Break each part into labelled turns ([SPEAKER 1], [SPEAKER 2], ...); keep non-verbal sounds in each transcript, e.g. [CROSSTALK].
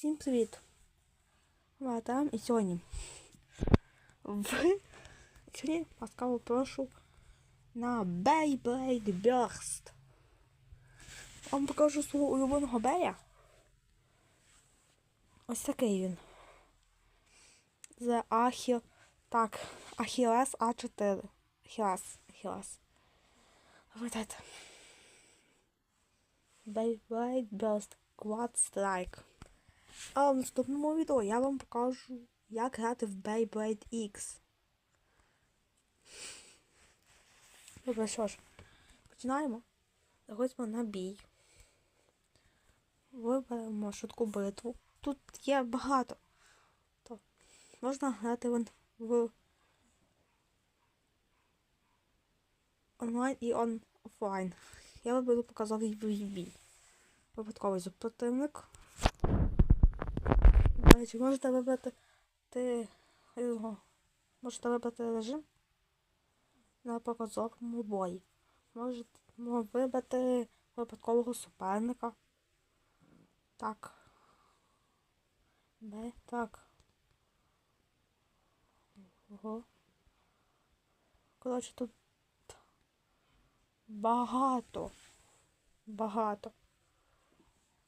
[SPEAKER 1] Всім привіт! Ватам і сьогодні. В сьогодні ласкаво прошу на Beyblade Burst. Вам покажу свого улюбленого бея. Ось такий він. Це Ахіл. Так, Ахілес А4. Ахілес. Ахілес. Пам'ятайте. Beyblade Burst Quad Strike. А в наступному відео я вам покажу, як грати в Beyblade X. Добре, що ж, починаємо. Заходимо на бій. Виберемо швидку битву. Тут є багато. То можна грати в, в онлайн і он офлайн. Я виберу показовий бій. Випадковий супротивник. Речі, можете вибрати ти його. Можете вибрати режим на показовому бої. Можете вибрати випадкового суперника. Так. Б. Так. Ого. Коротше, тут багато. Багато.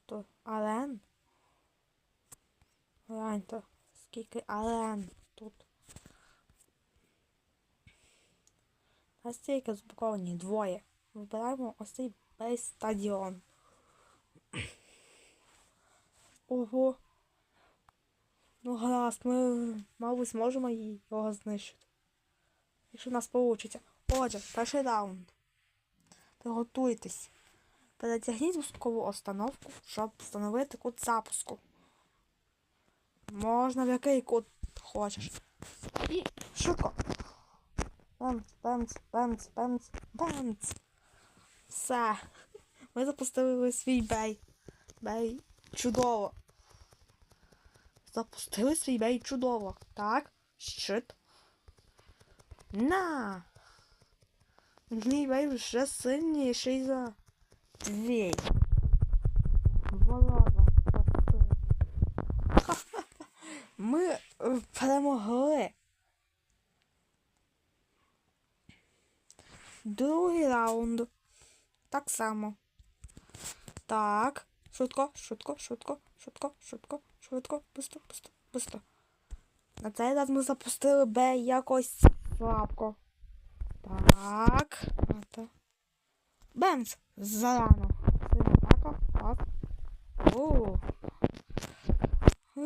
[SPEAKER 1] То арен. Гляньте, скільки арен тут. А стільки збройні двоє. Вибираємо ось цей весь стадіон. Ого. Ну гаразд, ми, мабуть, зможемо його знищити. Якщо в нас вийде. Отже, перший раунд. Приготуйтесь. Перетягніть звукову установку, щоб встановити кут запуску. Можна в який кут хочеш. І швидко. Бемц, бемц, бемц, бемц, бемц. Все. Ми запустили свій бей. Бей. Чудово. Запустили свій бей чудово. Так, щит. На! Мій бей вже сильніший за твій. Ми е, перемогли. Другий раунд. Так само. Так. Швидко, швидко, швидко, швидко, швидко, швидко, быстро, быстро, быстро. На цей раз ми запустили Б якось слабко. Так. Ата. Бенц! Зарано. Так, так. О.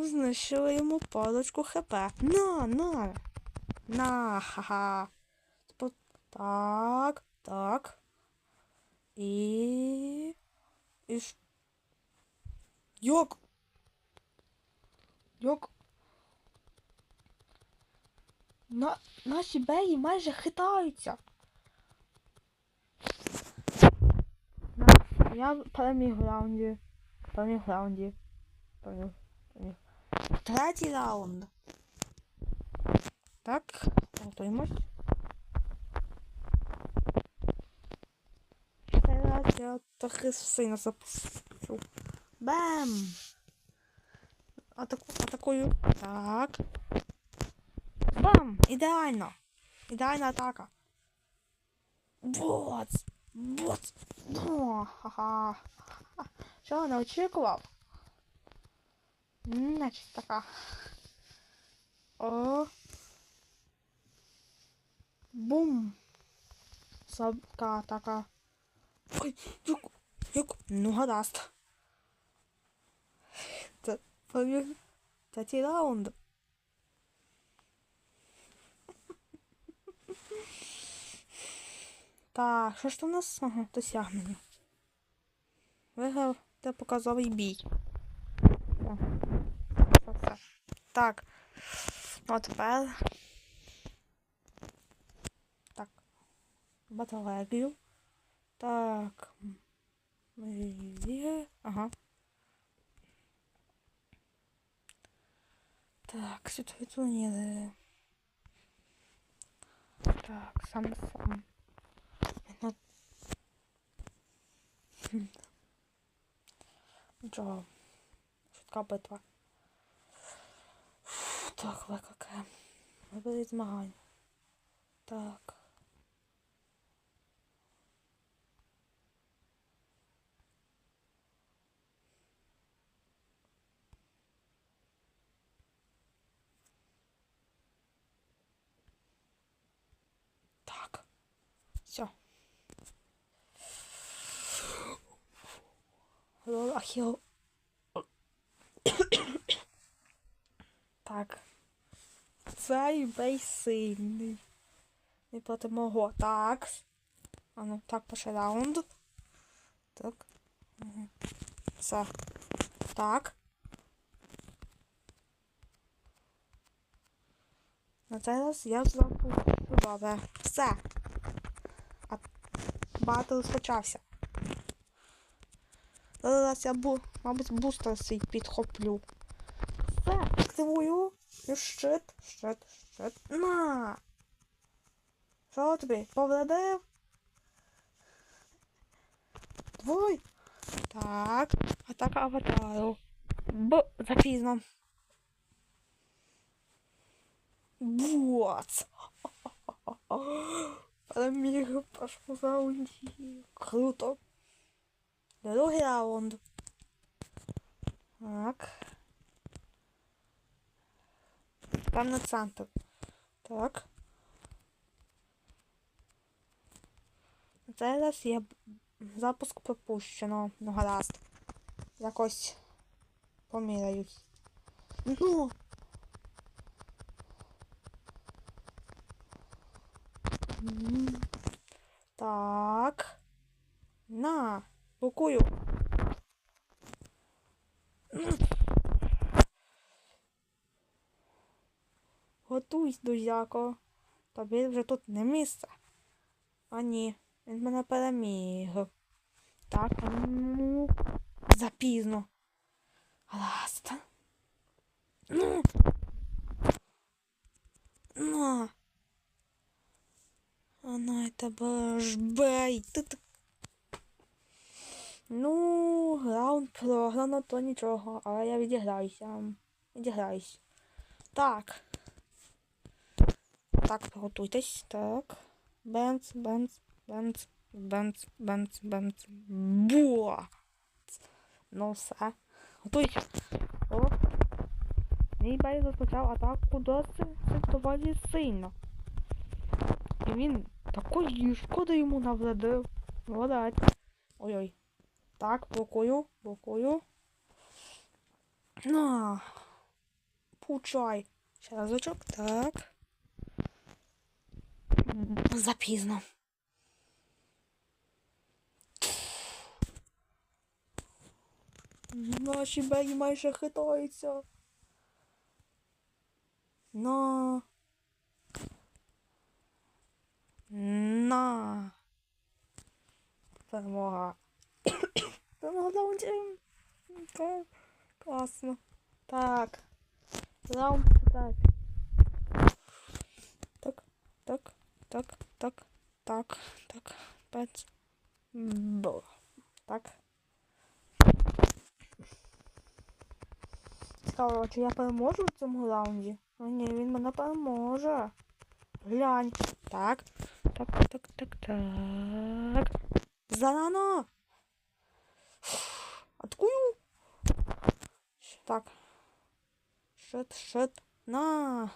[SPEAKER 1] Знищили йому парочку хп. На, на. На, ха-ха. Спо- Так, так. І. І ш... Йок. Йок. На... Наші беї майже хитаються. Я переміг в раунді. Переміг раунді. Переміг. Третій раунд. Так, готуємось. Цей раз я трохи сильно запустив. Бам! Атаку, атакую. Так. Бам! Ідеально! Ідеальна атака. Вот! Вот! О, ха-ха. Що, не очікував? Значить така. О. Бум. Слабка атака. Ой, як, як, ну гаразд. Це, повір, третій раунд. Так, що ж там у нас? Ага, досягнення. Виграв та показовий бій. Так. Ну, а тепер. Так. Баталегію. Так. Ага. Так, світові турніри. Так, сам сам. Ну. Нічого. Швидка битва. Так, викликаємо. Виберіть змагання. Так. Так. Все. Ахіл. [COUGHS] Так. Цей сильний. Не проти мого. Так. А ну, так, перший раунд. Так. Все. Так. На цей раз я запущу добре. Все. А батл почався. Зараз я бу, мабуть, бустер свій підхоплю. Все, активую. І щит, щит, щит. На! Що тобі? Повредив? Твой? Так. Атака аватару. Б, запізно. Вот. Переміг в першому раунді. Круто. Другий раунд. Так. Там на центр. Так. Зараз є запуск пропущено. Ну гаразд. Якось поміряюсь. Ну. Так. На. Блокую. Готуйсь, друзяко. Тобі вже тут не місце. А ні, він мене переміг. Так, ну. Запізно. Гаразд. Ну. На. Вона тебе ж бей. Ти так. Ну, раунд програно, то нічого, але я відіграюся. Відіграюсь. Так. Так, приготуйтесь. Так. Бенц, бенц, бенц, бенц, бенц, бенц. Буа. Ну все. Готуйся. О. Мій бей розпочав атаку досить доволі сильно. І він такої шкоди йому навредив. Молодець. Ой-ой. Так, блокую, блокую. На. Получай. Ще разочок. Так. Запізно. Наші беї майже хитаються. На. На. Перемога. [COUGHS] Перемога. Так. Класно. Так. Раунд так. Так, так, так, так, так, так, п'ять. Бо. Так. Цікаво, чи я переможу в цьому раунді? О, ні, він мене переможе. Глянь. Так. Так, так, так, так. Зарано. Атакую. Щ- Так. Шит, шит. На.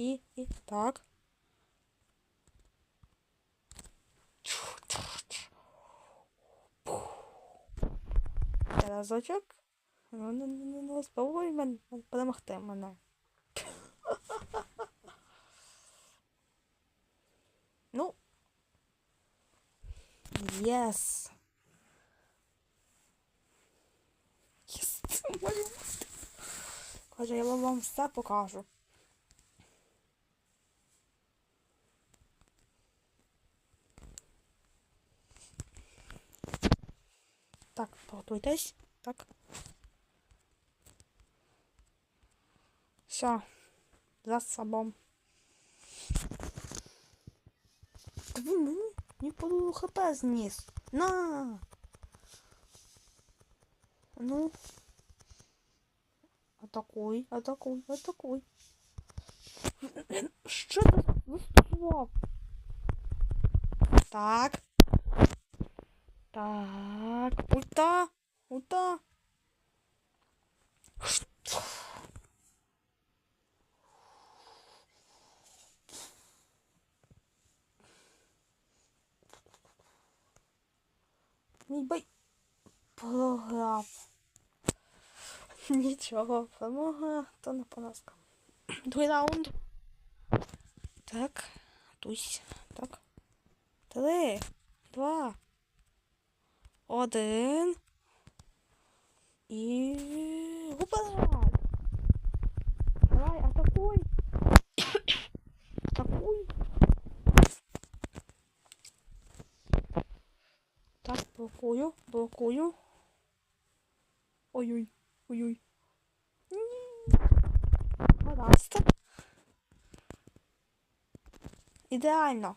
[SPEAKER 1] І, і, так. Разочок. Ну, ну, ну, ну, ну, спробуй мен, перемогти мене. [LAUGHS] Ну. Єс. Єс. Каже, я вам все покажу. Так, приготуйтесь. Так. Все. За собом. Та ви мені не половину хп зніс. На. Ну. Атакуй, атакуй, атакуй. Що ти застосував? Так. Так. Ульта. Ульта. Що? Мій бай програв. Нічого, перемога, то не поразка. Другий раунд. Так, тусь. Так. Три, два, один. І уперед. Давай, атакуй. Атакуй. Так, блокую, блокую. Ой-ой, ой-ой. Гаразд. Ідеально.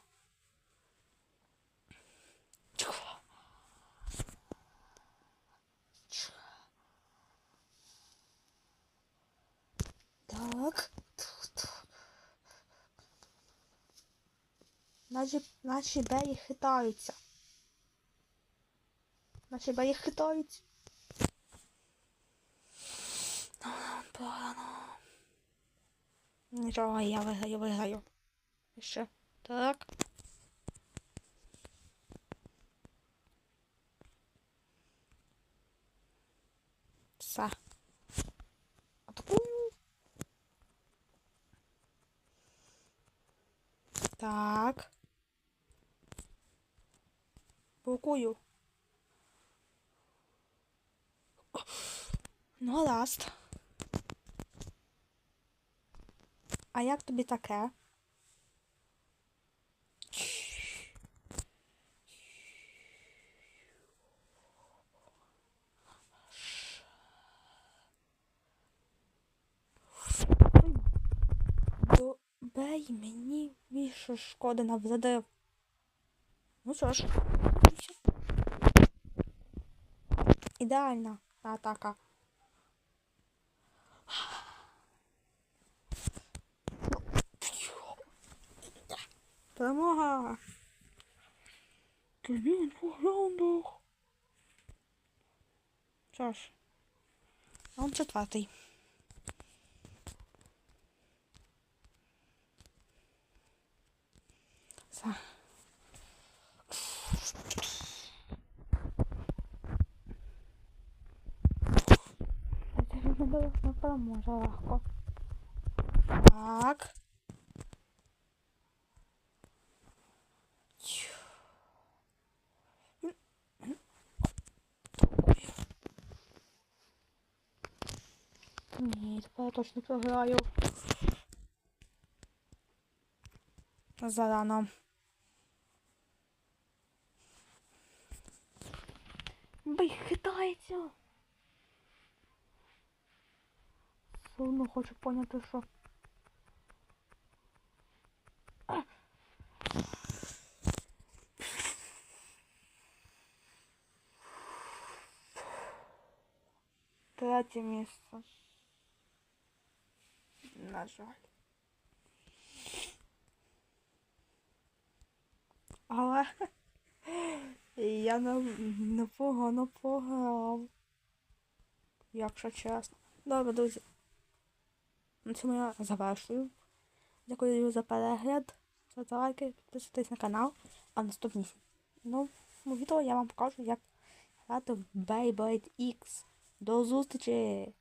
[SPEAKER 1] Наші, наші беї хитаються. Наші беї хитаються. Погано. Нічого, я виграю, виграю. Ще. Так. Все. Атакую. Так. Блокую. Ну, гаразд. А як тобі таке? Бей мені більше шкоди навзадив. Ну що ж. Ідеальна атака. Перемога! Тобі двох раундах. Що ж, раунд четвертий. Все. Це він не не легко. Так. Ні, тепер я точно програю. Зарано. Бий хитається. Все одно хочу поняти, що. Третє місце. На жаль. Але [LAUGHS] я непогано пограв. Якщо чесно. Добре, друзі. На цьому я завершую. Дякую за перегляд. за лайки, підписуйтесь на канал. А в наступній ну, відео я вам покажу, як грати в Beyblade X. До зустрічі!